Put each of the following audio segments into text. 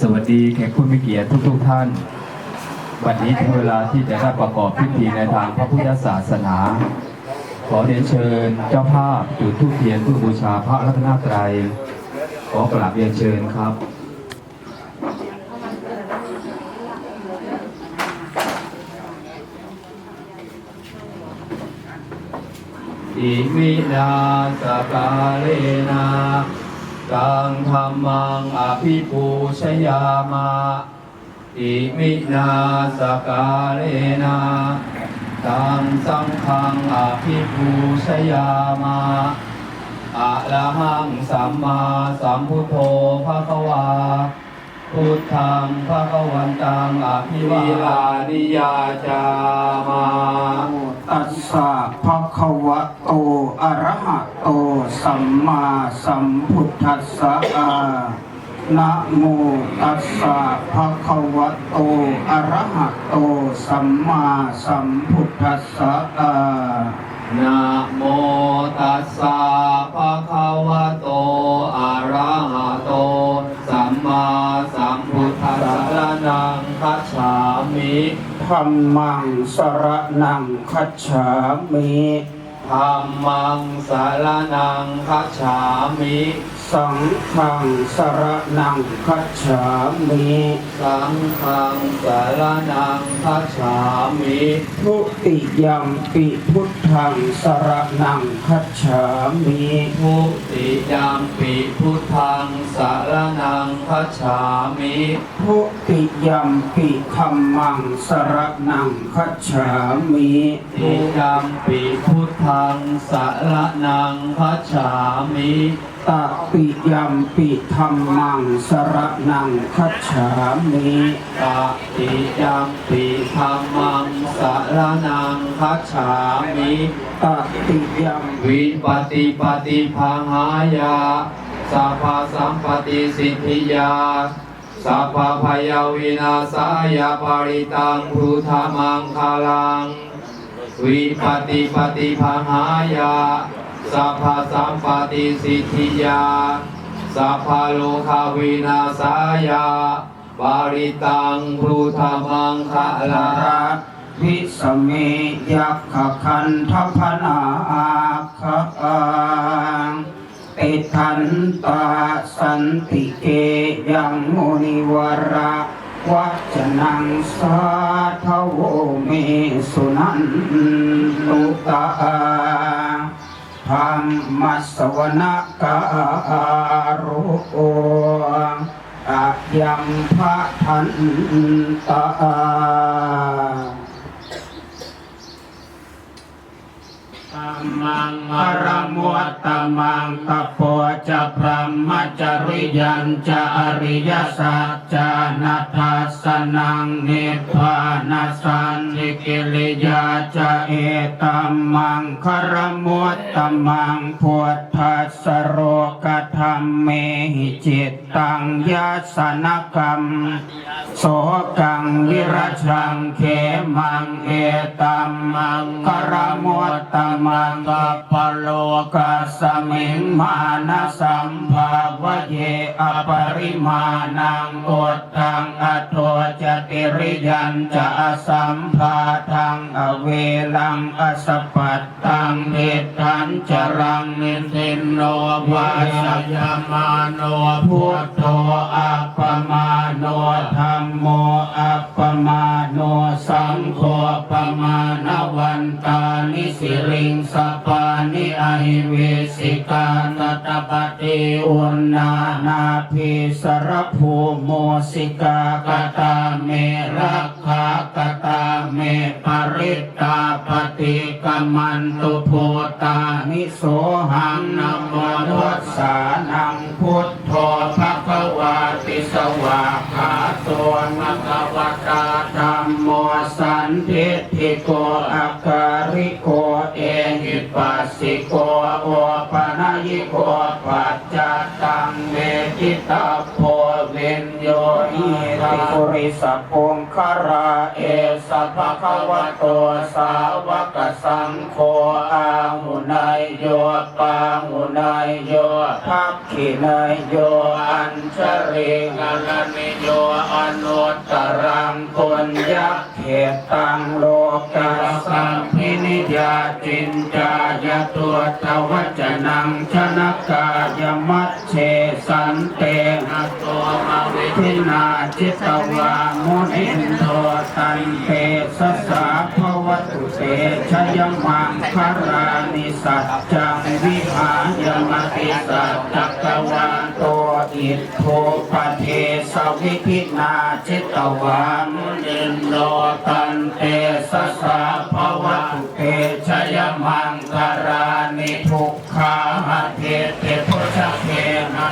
สวัสดีแขกผู้มีเกียรติทุกๆท่าน วันนี้ถึงเวลาที่จะได้ประกอบพิธีในทางพระพุทธศาสนา ขอเรียนเชิญเจ้าภาพจุดธูปเทียนเพื่อบูชาพระรัตนตรัยขอกราบเรียนเชิญครับอิมินาสกาเลนะ กังธรรมังอภิปูชยามาอิมินาสกาเลนะตังสังฆังอภิปูชยามาอะระหังสัมมาสัมพุทโธภะคะวา พุทธังภะคะวันตังอภิวาลานิยาจามาตัสสะภะคะวะโตอะระหะโต สัมมาสัมพุทธัสสะนะโมตัสสะภะคะวะโตอะระหะโต สัมมาสัมพุทธัสสะนะโมตัสสะภะ ธรรมังสระนังคัจฉามิ ธัมมังสารนังคัจฉามิ สังฆังสรนังคัจฉามิสังฆังสารนังคัจฉามิทุติยัมปิพุทธังสรนังคัจฉามิทุติยามปิพุทธังสารนังคัจฉามิทุติยัมปิคัมมังสรนังคัจฉามิติยามปิพุทธังสารนังคัจฉามิตติยัมปิธัมมังสรนังคัจฉามิตติยามปิธรรมังสารนังคัจฉามิตติยัมวิปติปฏิพังหายาสัพพสัมปติสิทธิยาสัพพพยาวินาสายาปริตังพุทธมังคาลัง วิปติปฏิพังหายาสัพพสัมปติสิทธิยาสัพพโลกาวินาสายาปาริตังพุทธมังคาลาระวิสเมยักขคันทพนาคะอังติทันตาสันติเกยังมุนิวระ วัจนังสาทโวเมสุนันตุตาธรรมสวนการุโออะยังพระทันตา ตั มังอรมุตตมังตะโพจะพรหมจริยันจะอริยสัจจานัทสนังนิพพานสันนิกิริยาจะเอตัมมังครมุตตมังพุทธัสโรกธรรมเมหิจิตตังยาสนกรรมโสกังวิรัชังเขมังเอตัมมังกรมุตตมังกัปปโลกัสมิงมานะสัมภาวะเยอปริมาณังอุตตังอโทจติริยันจะสัมภาทังอเวลังอสปัตตังเนทันจรังนิสินโนวาสยามาโนพุทโธอัปปมาโนธรรมโมอัปปมาโนสังโฆปมาณวันตานิสิริงสปานิอหิเวสิกาตตปฏิอุณนานาภิสรภูโมสิกากตาเมรักขากตาเมปริตตาปฏิกมันตุโพตานิโสหังนโมทัสสานังพุทโธภะคะวาติสวาขาโตมะคะวตาธัมโมสันทิฏฐิโกอาการิโก ปัสสิโกโอปะนายิโกปัจจตังเวทิตาโพวินโยหิริปุริสพงคาราเอสะภะคะวะโตสาวกสังโฆอาหุนายโยปาหุนายโยภักขินายโยอัญชริกาลนิโยอนุตตรังปุญญเขตังโลกัสสัมพินิยาจินจายตัวตวัจนังชนะกายมัชเชสันเตนะตัวมาวิทินาจิตวามุนินโทตันเตสสะภวตุเตชยมังคารานิสัจจังวิหายมติสัจจักวาลโตอิทโทปเทสวิธินาจิตวามุนินโทตันเตสสะภวตุเตชยมังคารานิทุกขาเทเตพุชเทนะ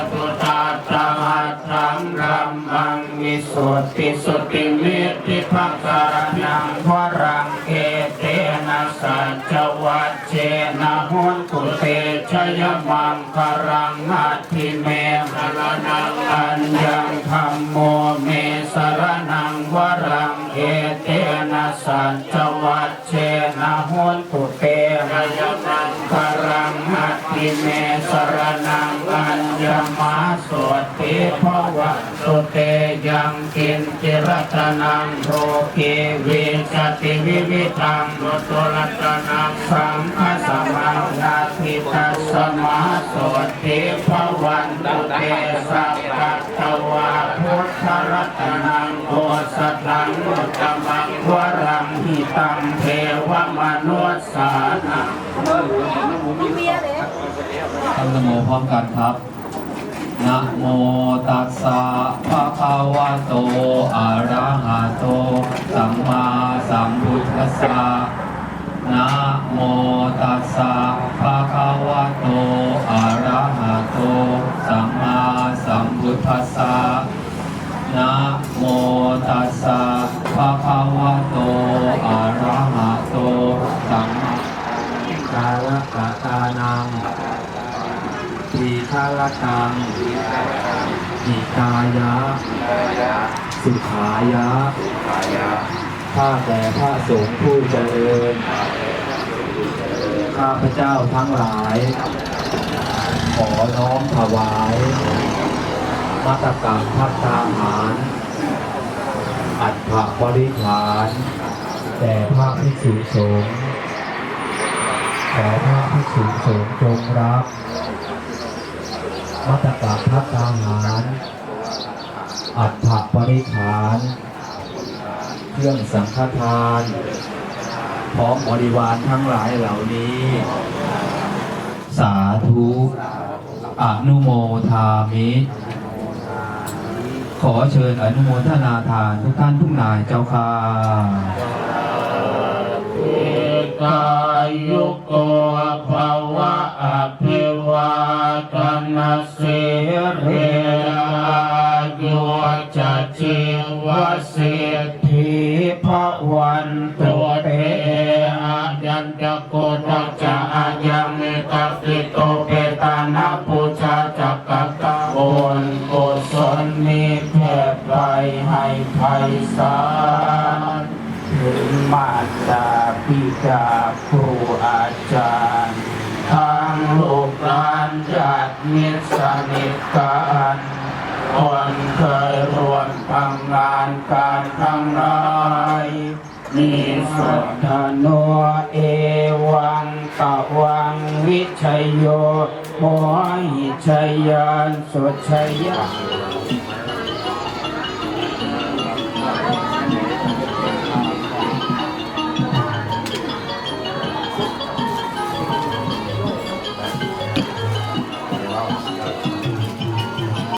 สุทธิสุติมิติภาการนังวรังเอเตนะสัจวัจเจนะหุนตุเตชยมังคารังหัติเมหรนังอัญญังธรรมโมเมสรนังวรังเอเตนะสัจวัจเจนะหุนตุิเมสรนังอัญญมาสวดเทภวะสุเตยังกินจิรตนังโรเกวิจติวิวิตังรตุรัตนังสังฆสมังนาทิตัสสมาสวดเทภวันตุเตสัพพะตวาพุทธรัตนังโอสถังอุตตมังวรังหิตังเทวมนุสสานัง ตั้งนโมพร้อมกันครับนะโมตัสสะภะคะวะโต อะระหะโต สัมมาสัมพุทธัสสะนะโมตัสสะภะคะวะโต อะระหะโต สัมมาสัมพุทธัสสะนะ ทีฆาลตังหิตายะ สุขายะข้าแต่พระสงฆ์ผู้เจริญ ข้าพระเจ้าทั้งหลาย ขอน้อมถวายมัตรกรรมพัฒนาหาร อัตถบริขารแด่พระภิกษุสงฆ์ขอพระภิกษุสงฆ์จงรับ มัตตกะพัฒนาหาร อัฏฐปริขารเครื่องสังฆทาน พร้อมบริวารทั้งหลายเหล่านี้ สาธุอนุโมทามิขอเชิญอนุโมทนาทานทุกท่านทุกนายเจ้าค่ะเอกายุโกภวะอภิ วาทนาสิริอายุจะชีวสิทธิภวันตุเตอายันจะโกตัจะอายังเมตติโตเปตานาปุชาจักกะกะโอนกุศลนี้แผ่ไปให้ไพศาลถึงมาตาพิดาครูอาจารย์ทางลูกหล นญาติมิสนิทกันคนเคยรวมทำงานการทั้งหลายมีสุทธโนเอวังตะวังวิชยโยโมหิชัยยานสุชยยะ